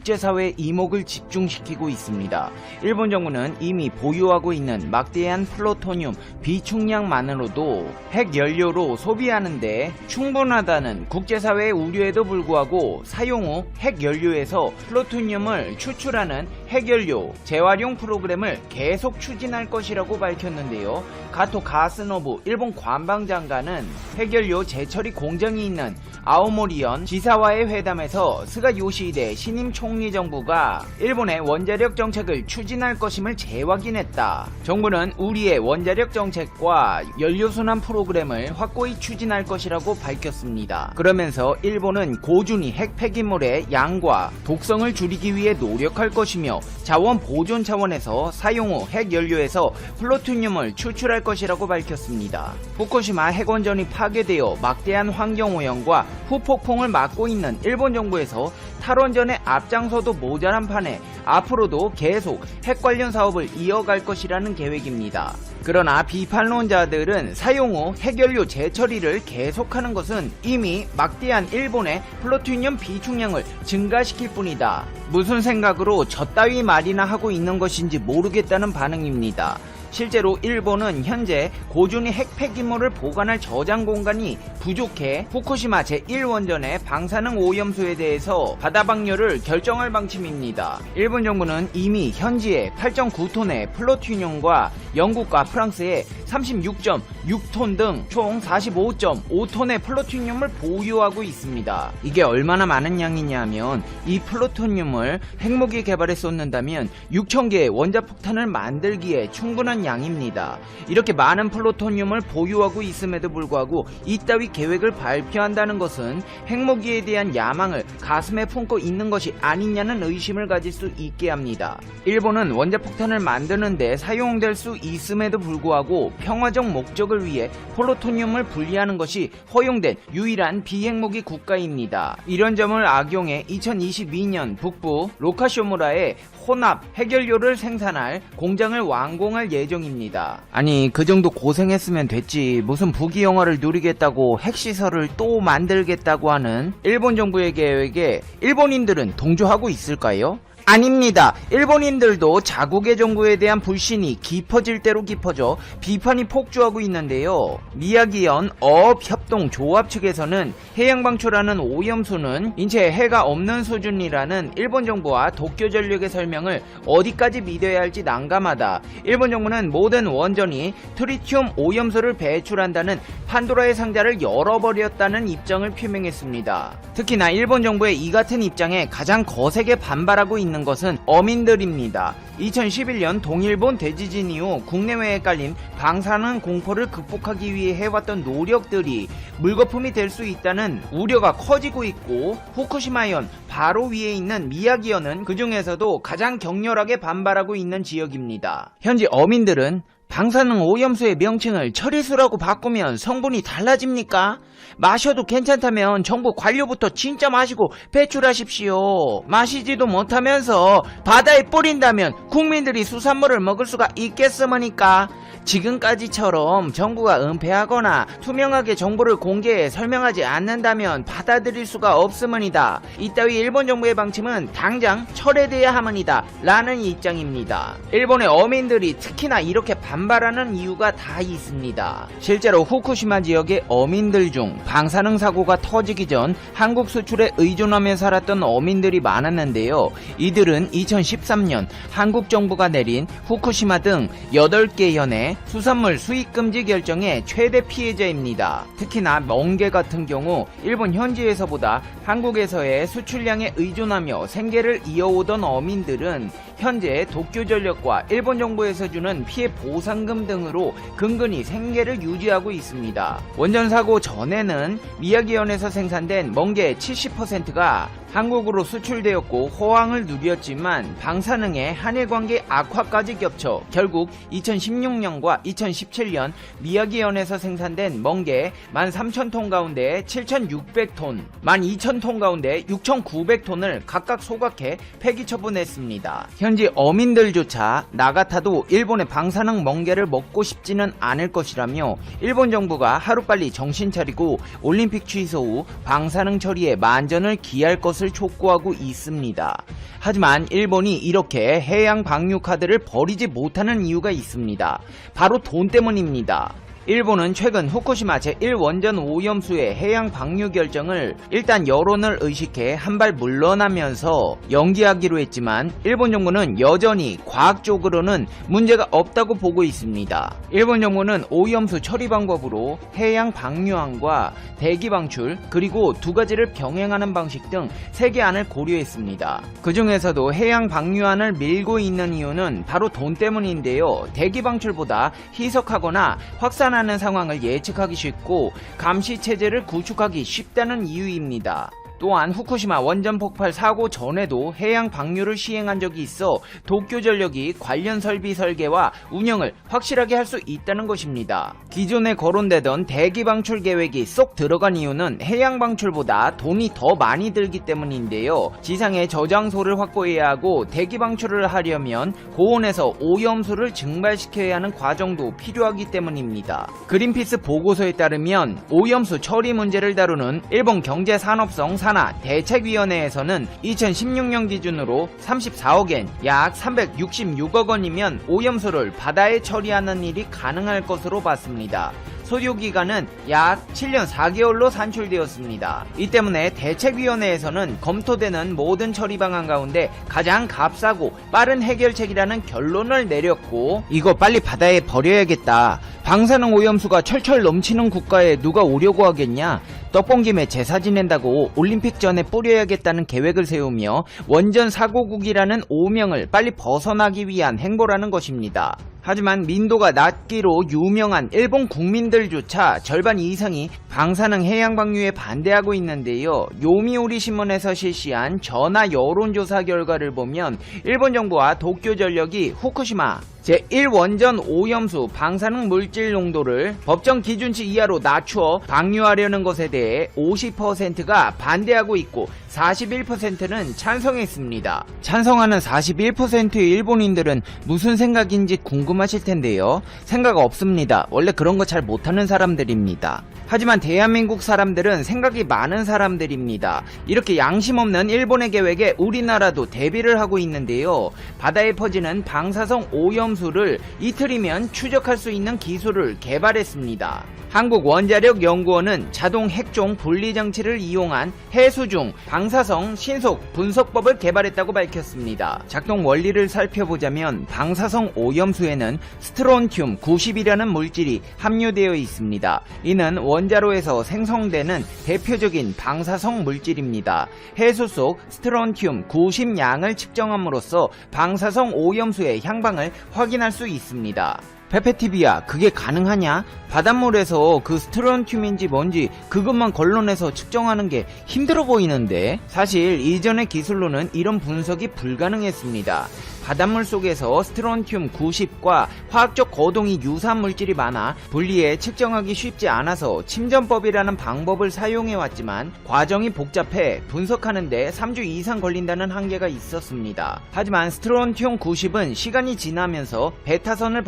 국제사회의 이목을 집중시키고 있습니다. 일본 정부는 이미 보유하고 있는 막대한 플루토늄 비축량만으로도 핵 연료로 소비하는데 충분하다는 국제사회의 우려에도 불구하고 사용 후 핵 연료에서 플루토늄을 추출하는 핵연료 재활용 프로그램을 계속 추진할 것이라고 밝혔는데요. 가토 가스노부 일본 관방장관은 핵연료 재처리 공장이 있는 아오모리현 지사와의 회담에서 스가 요시히데 신임 총리 정부가 일본의 원자력 정책을 추진할 것임을 재확인했다. 정부는 우리의 원자력 정책과 연료순환 프로그램을 확고히 추진할 것이라고 밝혔습니다. 그러면서 일본은 고준위 핵 폐기물의 양과 독성을 줄이기 위해 노력할 것이며 자원 보존 차원에서 사용 후 핵연료에서 플루토늄을 추출할 것이라고 밝혔습니다. 후쿠시마 핵원전이 파괴되어 막대한 환경오염과 후폭풍을 맞고 있는 일본 정부에서 탈원전의 앞장서도 모자란 판에 앞으로도 계속 핵 관련 사업을 이어갈 것이라는 계획입니다. 그러나 비판론자들은 사용 후 핵연료 재처리를 계속하는 것은 이미 막대한 일본의 플루토늄 비축량을 증가시킬 뿐이다. 무슨 생각으로 저 따위 말이나 하고 있는 것인지 모르겠다는 반응입니다. 실제로 일본은 현재 고준위 핵 폐기물을 보관할 저장 공간이 부족해 후쿠시마 제1원전의 방사능 오염수에 대해서 바다 방류를 결정할 방침입니다. 일본 정부는 이미 현지에 8.9톤의 플루토늄과 영국과 프랑스에 36.6톤 등 총 45.5톤의 플루토늄을 보유하고 있습니다. 이게 얼마나 많은 양이냐면 이 플루토늄을 핵무기 개발에 쏟는다면 6,000개의 원자폭탄을 만들기에 충분한 양입니다. 이렇게 많은 플루토늄을 보유하고 있음에도 불구하고 이따위 계획을 발표한다는 것은 핵무기에 대한 야망을 가슴에 품고 있는 것이 아니냐는 의심을 가질 수 있게 합니다. 일본은 원자폭탄을 만드는데 사용될 수 있음에도 불구하고 평화적 목적을 위해 플루토늄을 분리하는 것이 허용된 유일한 비핵무기 국가입니다. 이런 점을 악용해 2022년 북부 로카쇼무라에 혼합 핵연료를 생산할 공장을 완공할 예정 입니다. 아니 그 정도 고생했으면 됐지 무슨 부귀 영화를 누리겠다고 핵시설을 또 만들겠다고 하는 일본 정부의 계획에 일본인들은 동조하고 있을까요? 아닙니다. 일본인들도 자국의 정부에 대한 불신이 깊어질 대로 깊어져 비판이 폭주하고 있는데요. 미야기현 어업협동조합 측에서는 해양방출하는 오염수는 인체에 해가 없는 수준이라는 일본 정부와 도쿄전력의 설명을 어디까지 믿어야 할지 난감하다. 일본 정부는 모든 원전이 트리튬 오염수를 배출한다는 판도라의 상자를 열어버렸다는 입장을 표명했습니다. 특히나 일본 정부의 이 같은 입장에 가장 거세게 반발하고 있는 것은 어민들입니다. 2011년 동일본 대지진 이후 국내외에 깔린 방사능 공포를 극복하기 위해 해왔던 노력들이 물거품이 될 수 있다는 우려가 커지고 있고 후쿠시마현 바로 위에 있는 미야기현은 그 중에서도 가장 격렬하게 반발하고 있는 지역입니다. 현재 어민들은 방사능 오염수의 명칭을 처리수라고 바꾸면 성분이 달라집니까? 마셔도 괜찮다면 정부 관료부터 진짜 마시고 배출하십시오. 마시지도 못하면서 바다에 뿌린다면 국민들이 수산물을 먹을 수가 있겠습니까? 지금까지처럼 정부가 은폐하거나 투명하게 정보를 공개해 설명하지 않는다면 받아들일 수가 없음이다. 이따위 일본 정부의 방침은 당장 철회돼야 함이다. 라는 입장입니다. 일본의 어민들이 특히나 이렇게 반발하는 이유가 다 있습니다. 실제로 후쿠시마 지역의 어민들 중 방사능 사고가 터지기 전 한국 수출에 의존하며 살았던 어민들이 많았는데요. 이들은 2013년 한국 정부가 내린 후쿠시마 등 8개 현의 수산물 수입 금지 결정의 최대 피해자입니다. 특히나 멍게 같은 경우 일본 현지에서보다 한국에서의 수출량에 의존하며 생계를 이어오던 어민들은 현재 도쿄전력과 일본 정부에서 주는 피해 보상금 등으로 근근히 생계를 유지하고 있습니다. 원전 사고 전에는 미야기현에서 생산된 멍게 70%가 한국으로 수출되었고 호황을 누렸지만 방사능의 한일 관계 악화까지 겹쳐 결국 2016년과 2017년 미야기현에서 생산된 멍게 13,000톤 가운데 7,600톤, 12,000톤 가운데 6,900톤을 각각 소각해 폐기 처분했습니다. 현지 어민들조차 나 같아도 일본의 방사능 멍게를 먹고 싶지는 않을 것이라며 일본 정부가 하루빨리 정신 차리고 올림픽 취소 후 방사능 처리에 만전을 기할 것을 것을 촉구하고 있습니다. 하지만 일본이 이렇게 해양 방류 카드를 버리지 못하는 이유가 있습니다. 바로 돈 때문입니다. 일본은 최근 후쿠시마 제1원전 오염수의 해양 방류 결정을 일단 여론을 의식해 한발 물러나면서 연기하기로 했지만 일본 정부는 여전히 과학 적으로는 문제가 없다고 보고 있습니다. 일본 정부는 오염수 처리 방법으로 해양 방류항과 대기 방출 그리고 두 가지를 병행하는 방식 등 세 개 안을 고려했습니다. 그 중에서도 해양 방류안을 밀고 있는 이유는 바로 돈 때문인데요. 대기 방출보다 희석하거나 확산 하는 상황을 예측하기 쉽고 감시 체제를 구축하기 쉽다는 이유입니다. 또한 후쿠시마 원전 폭발 사고 전에도 해양 방류를 시행한 적이 있어 도쿄전력이 관련 설비 설계와 운영을 확실하게 할 수 있다는 것입니다. 기존에 거론되던 대기 방출 계획이 쏙 들어간 이유는 해양 방출보다 돈이 더 많이 들기 때문인데요. 지상에 저장소를 확보해야 하고 대기 방출을 하려면 고온에서 오염수를 증발시켜야 하는 과정도 필요하기 때문입니다. 그린피스 보고서에 따르면 오염수 처리 문제를 다루는 일본 경제산업성 산하 대책위원회에서는 2016년 기준으로 34억엔 약 366억 원이면 오염수를 바다에 처리하는 일이 가능할 것으로 봤습니다. 소요 기간은 약 7년 4개월로 산출되었습니다. 이 때문에 대책위원회에서는 검토되는 모든 처리 방안 가운데 가장 값싸고 빠른 해결책이라는 결론을 내렸고 이거 빨리 바다에 버려야겠다. 방사능 오염수가 철철 넘치는 국가에 누가 오려고 하겠냐? 떡본 김에 제사 지낸다고 올림픽 전에 뿌려야겠다는 계획을 세우며 원전 사고국이라는 오명을 빨리 벗어나기 위한 행보라는 것입니다. 하지만 민도가 낮기로 유명한 일본 국민들조차 절반 이상이 방사능 해양 방류에 반대하고 있는데요. 요미우리 신문에서 실시한 전화 여론조사 결과를 보면 일본 정부와 도쿄 전력이 후쿠시마 제1원전 오염수 방사능 물질 농도를 법정 기준치 이하로 낮추어 방류하려는 것에 대해 50%가 반대하고 있고 41%는 찬성했습니다. 찬성하는 41%의 일본인들은 무슨 생각인지 궁금하실 텐데요. 생각 없습니다. 원래 그런 거 잘 못하는 사람들입니다. 하지만 대한민국 사람들은 생각이 많은 사람들입니다. 이렇게 양심 없는 일본의 계획에 우리나라도 대비를 하고 있는데요. 바다에 퍼지는 방사성 오염 수를 이틀이면 추적할 수 있는 기술을 개발했습니다. 한국원자력연구원은 자동 핵종 분리 장치를 이용한 해수 중 방사성 신속 분석법을 개발했다고 밝혔습니다. 작동 원리를 살펴보자면 방사성 오염수에는 스트론튬 90이라는 물질이 함유되어 있습니다. 이는 원자로에서 생성되는 대표적인 방사성 물질입니다. 해수 속 스트론튬 90 양을 측정함으로써 방사성 오염수의 향방을 확 인할 수 있습니다. 페페티비야 그게 가능하냐? 바닷물에서 그 스트론튬인지 뭔지 그것만 걸러내서 측정하는 게 힘들어 보이는데 사실 이전의 기술로는 이런 분석이 불가능했습니다. 바닷물 속에서 스트론튬 90과 화학적 거동이 유사한 물질이 많아 분리해 측정하기 쉽지 않아서 침전법이라는 방법을 사용해 왔지만 과정이 복잡해 분석하는데 3주 이상 걸린다는 한계가 있었습니다. 하지만 스트론튬 90은 시간이 지나면서 베타선을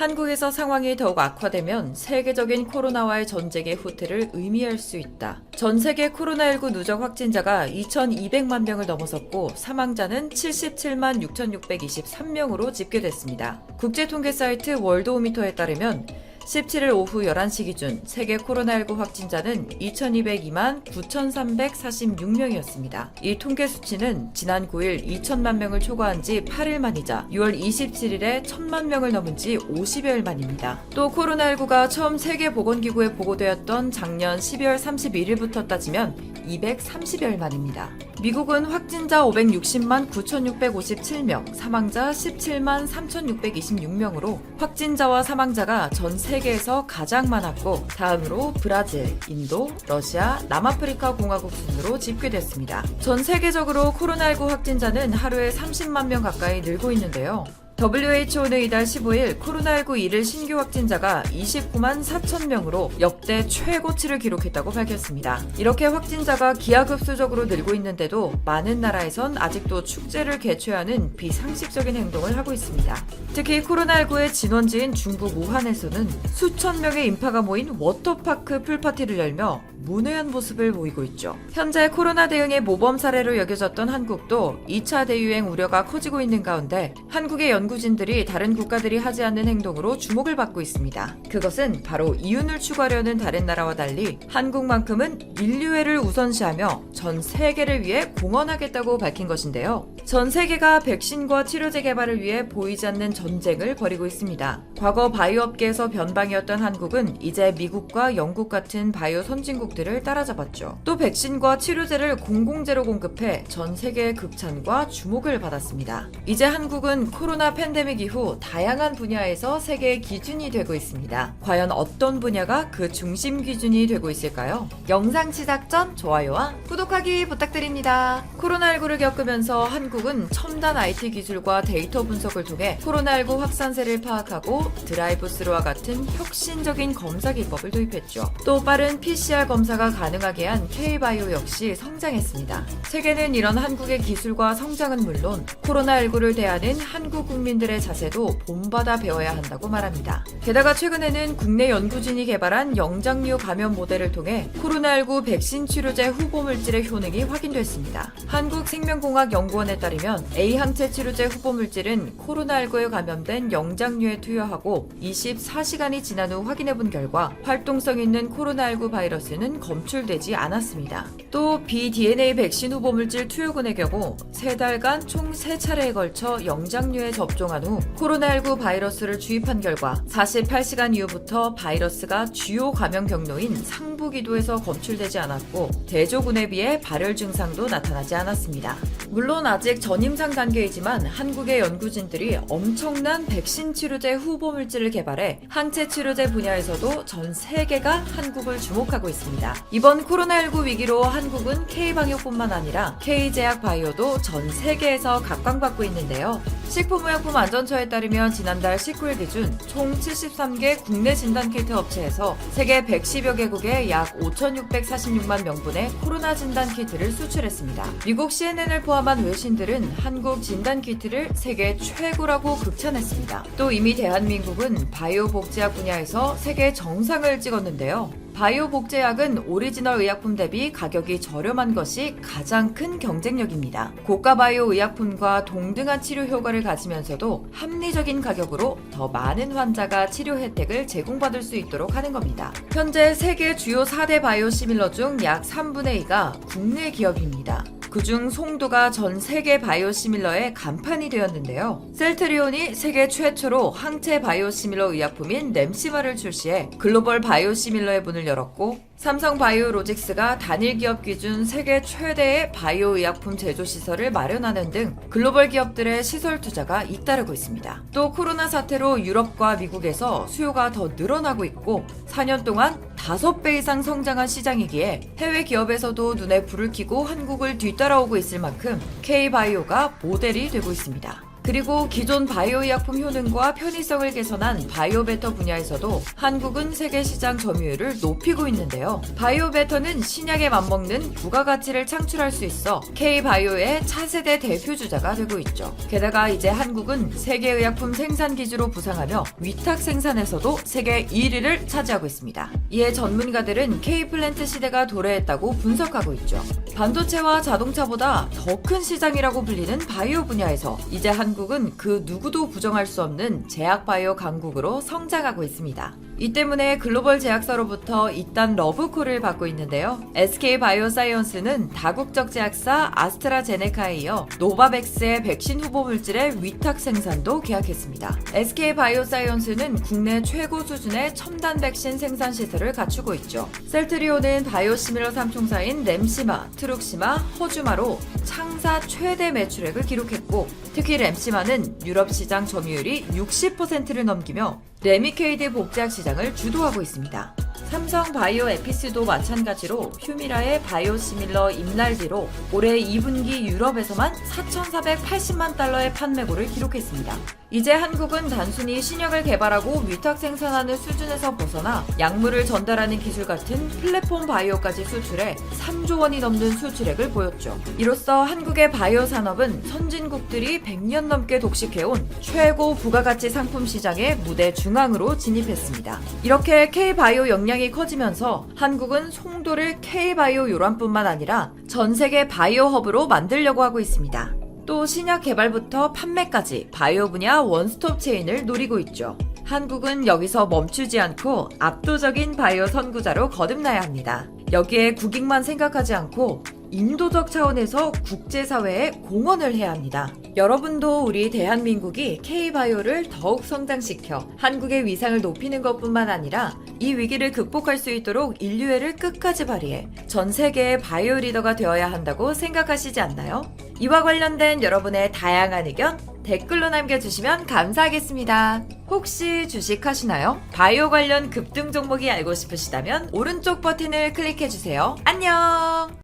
한국에서 상황이 더욱 악화되면 세계적인 코로나와의 전쟁의 후퇴를 의미할 수 있다. 전 세계 코로나19 누적 확진자가 2,200만 명을 넘어섰고 사망자는 77만 6,623명으로 집계됐습니다. 국제 통계 사이트 월드오미터에 따르면 17일 오후 11시 기준 세계 코로나19 확진자는 2,202만 9,346명이었습니다. 이 통계 수치는 지난 9일 2천만 명을 초과한 지 8일 만이자 6월 27일에 1천만 명을 넘은 지 50여일 만입니다. 또 코로나19가 처음 세계보건기구에 보고되었던 작년 12월 31일부터 따지면 230여일 만입니다. 미국은 확진자 560만 9,657명, 사망자 17만 3,626명으로 확진자와 사망자가 전 세계에서 가장 많았고 다음으로 브라질, 인도, 러시아, 남아프리카 공화국 순으로 집계됐습니다. 전 세계적으로 코로나19 확진자는 하루에 30만 명 가까이 늘고 있는데요. WHO는 이달 15일 코로나19 일일 신규 확진자가 29만 4천 명으로 역대 최고치를 기록했다고 밝혔습니다. 이렇게 확진자가 기하급수적으로 늘고 있는데도 많은 나라에선 아직도 축제를 개최하는 비상식적인 행동을 하고 있습니다. 특히 코로나19의 진원지인 중국 우한에서는 수천 명의 인파가 모인 워터파크 풀파티를 열며 문외한 모습을 보이고 있죠. 현재 코로나 대응의 모범 사례로 여겨졌던 한국도 2차 대유행 우려가 커지고 있는 가운데 한국의 연구 진들이 다른 국가들이 하지 않는 행동으로 주목을 받고 있습니다. 그것은 바로 이윤을 추구하려는 다른 나라와 달리 한국만큼은 인류애를 우선시하며 전 세계를 위해 공헌하겠다고 밝힌 것인데요. 전 세계가 백신과 치료제 개발을 위해 보이지 않는 전쟁을 벌이고 있습니다. 과거 바이오 업계에서 변방이었던 한국은 이제 미국과 영국 같은 바이오 선진국들을 따라잡았죠. 또 백신과 치료제를 공공재로 공급해 전 세계의 극찬과 주목을 받았습니다. 이제 한국은 코로나 팬데믹 이후 다양한 분야에서 세계의 기준이 되고 있습니다. 과연 어떤 분야가 그 중심 기준이 되고 있을까요? 영상 시작 전 좋아요와 구독하기 부탁드립니다. 코로나19를 겪으면서 한국은 첨단 IT 기술과 데이터 분석을 통해 코로나19 확산세를 파악하고 드라이브스루와 같은 혁신적인 검사 기법을 도입했죠. 또 빠른 PCR 검사가 가능하게 한 K바이오 역시 성장했습니다. 세계는 이런 한국의 기술과 성장은 물론 코로나19를 대하는 한국 국민 들의 자세도 본받아 배워야 한다고 말합니다. 게다가 최근에는 국내 연구진이 개발한 영장류 감염 모델을 통해 코로나19 백신 치료제 후보 물질의 효능이 확인됐습니다. 한국생명공학연구원에 따르면 A 항체 치료제 후보 물질은 코로나19에 감염된 영장류에 투여하고 24시간이 지난 후 확인해 본 결과 활동성 있는 코로나19 바이러스는 검출되지 않았습니다. 또 BDNA 백신 후보 물질 투여군의 경우 3달간 총 3차례에 걸쳐 영장류에 접 종한 후 코로나19 바이러스를 주입한 결과 48시간 이후부터 바이러스가 주요 감염 경로인 상부 기도에서 검출되지 않았고 대조군에 비해 발열 증상도 나타나지 않았습니다. 물론 아직 전임상 단계이지만 한국의 연구진들이 엄청난 백신 치료제 후보 물질을 개발해 항체 치료제 분야에서도 전 세계가 한국을 주목하고 있습니다. 이번 코로나19 위기로 한국은 K방역뿐만 아니라 K제약 바이오도 전 세계에서 각광받고 있는데요. 식품의약 품안전처에 따르면 지난달 19일 기준 총 73개 국내 진단키트 업체에서 세계 110여 개국에 약 5,646만 명분의 코로나 진단키트를 수출했습니다. 미국 CNN을 포함한 외신들은 한국 진단키트를 세계 최고라고 극찬했습니다. 또 이미 대한민국은 바이오 복제약 분야에서 세계 정상을 찍었는데요. 바이오 복제약은 오리지널 의약품 대비 가격이 저렴한 것이 가장 큰 경쟁력입니다. 고가 바이오 의약품과 동등한 치료 효과를 가지면서도 합리적인 가격으로 더 많은 환자가 치료 혜택을 제공받을 수 있도록 하는 겁니다. 현재 세계 주요 4대 바이오 시밀러 중 약 3분의 2가 국내 기업입니다. 그중 송도가 전 세계 바이오시밀러의 간판이 되었는데요. 셀트리온이 세계 최초로 항체 바이오시밀러 의약품인 램시마를 출시해 글로벌 바이오시밀러의 문을 열었고 삼성 바이오로직스가 단일 기업 기준 세계 최대의 바이오 의약품 제조 시설을 마련하는 등 글로벌 기업들의 시설 투자가 잇따르고 있습니다. 또 코로나 사태로 유럽과 미국에서 수요가 더 늘어나고 있고 4년 동안 5배 이상 성장한 시장이기에 해외 기업에서도 눈에 불을 켜고 한국을 뒤따라오고 있을 만큼 K바이오가 모델이 되고 있습니다. 그리고 기존 바이오 의약품 효능과 편의성을 개선한 바이오베터 분야에서도 한국은 세계 시장 점유율을 높이고 있는데요. 바이오베터는 신약에 맞먹는 부가가치를 창출할 수 있어 K바이오의 차세대 대표 주자가 되고 있죠. 게다가 이제 한국은 세계 의약품 생산 기지로 부상하며 위탁 생산에서도 세계 1위를 차지하고 있습니다. 이에 전문가들은 K플랜트 시대가 도래했다고 분석하고 있죠. 반도체와 자동차보다 더 큰 시장이라고 불리는 바이오 분야에서 이제 한국 은 그 누구도 부정할 수 없는 제약 바이오 강국으로 성장하고 있습니다. 이 때문에 글로벌 제약사로부터 이딴 러브콜을 받고 있는데요. SK 바이오사이언스는 다국적 제약사 아스트라제네카에 이어 노바백스의 백신 후보 물질의 위탁 생산도 계약했습니다. SK 바이오사이언스는 국내 최고 수준의 첨단 백신 생산 시설을 갖추고 있죠. 셀트리온은 바이오시밀러 삼총사인 램시마, 트룩시마, 허주마로 창사 최대 매출액을 기록했고 특히 램시마는 유럽 시장 점유율이 60%를 넘기며 레미케이드 복제약 시장을 주도하고 있습니다. 삼성 바이오 에피스도 마찬가지로 휴미라의 바이오 시밀러 임날비로 올해 2분기 유럽에서만 4,480만 달러의 판매고를 기록했습니다. 이제 한국은 단순히 신약을 개발하고 위탁 생산하는 수준에서 벗어나 약물을 전달하는 기술 같은 플랫폼 바이오까지 수출해 3조 원이 넘는 수출액을 보였죠. 이로써 한국의 바이오 산업은 선진국들이 100년 넘게 독식해온 최고 부가가치 상품 시장의 무대 중앙으로 진입했습니다. 이렇게 K바이오 역량 이 커지면서 한국은 송도를 K바이오 요람뿐만 아니라 전 세계 바이오 허브로 만들려고 하고 있습니다. 또 신약 개발부터 판매까지 바이오 분야 원스톱 체인을 노리고 있죠. 한국은 여기서 멈추지 않고 압도적인 바이오 선구자로 거듭나야 합니다. 여기에 국익만 생각하지 않고 인도적 차원에서 국제사회에 공헌을 해야 합니다. 여러분도 우리 대한민국이 K바이오를 더욱 성장시켜 한국의 위상을 높이는 것뿐만 아니라 이 위기를 극복할 수 있도록 인류애를 끝까지 발휘해 전 세계의 바이오 리더가 되어야 한다고 생각하시지 않나요? 이와 관련된 여러분의 다양한 의견 댓글로 남겨주시면 감사하겠습니다. 혹시 주식하시나요? 바이오 관련 급등 종목이 알고 싶으시다면 오른쪽 버튼을 클릭해주세요. 안녕!